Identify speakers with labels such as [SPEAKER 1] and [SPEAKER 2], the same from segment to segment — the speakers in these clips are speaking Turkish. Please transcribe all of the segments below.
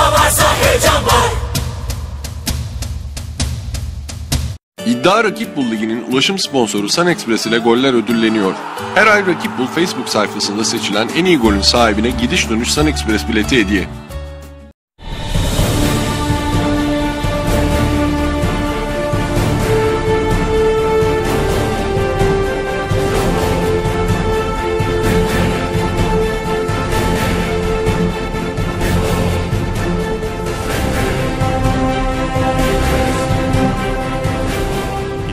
[SPEAKER 1] iddia varsa heyecan var
[SPEAKER 2] İddia Rakip Bul Ligi'nin ulaşım sponsoru Sun Express ile goller ödülleniyor. Her ay Rakip Bul Facebook sayfasında seçilen en iyi golün sahibine gidiş dönüş Sun Express bileti hediye.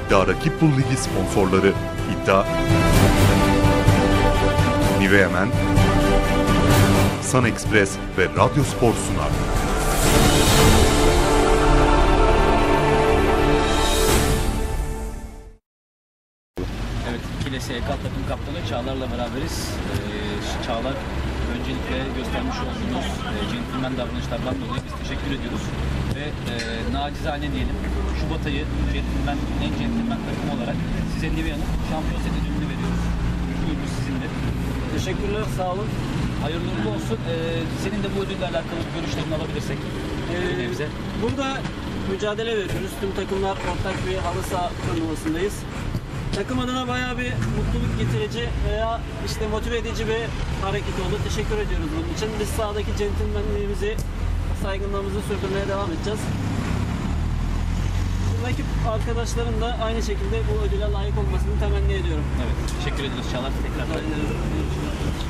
[SPEAKER 3] İddia Rakip Bul Ligi sponsorları İddia Nivea Men Sun Express ve Radyo Spor sunar.
[SPEAKER 4] Evet, ikili SK takım kaptanı Çağlar'la beraberiz. Ee, Çağlar, öncelikle göstermiş olduğunuz e, centilmen davranışlardan dolayı biz teşekkür ediyoruz. Ve e, nacizane diyelim, Şubat ayı centilmen, en centilmen takım olarak size Nivea'nın şampiyon set ödülünü veriyoruz. Buyurun sizinle.
[SPEAKER 5] Teşekkürler, sağ olun.
[SPEAKER 4] Hayırlı uğurlu olsun. Ee, senin de bu ödülle alakalı görüşlerini alabilirsek.
[SPEAKER 5] Ee,
[SPEAKER 4] bize.
[SPEAKER 5] burada mücadele veriyoruz. Tüm takımlar ortak bir halı saha turnuvasındayız. Takım adına bayağı bir mutluluk getirici veya işte motive edici bir hareket oldu. Teşekkür ediyoruz bunun için. Biz sahadaki centilmenliğimizi, saygınlığımızı sürdürmeye devam edeceğiz. Rakip arkadaşların da aynı şekilde bu ödüle layık olmasını temenni ediyorum.
[SPEAKER 4] Evet, teşekkür ediyoruz Çağlar. Tekrar.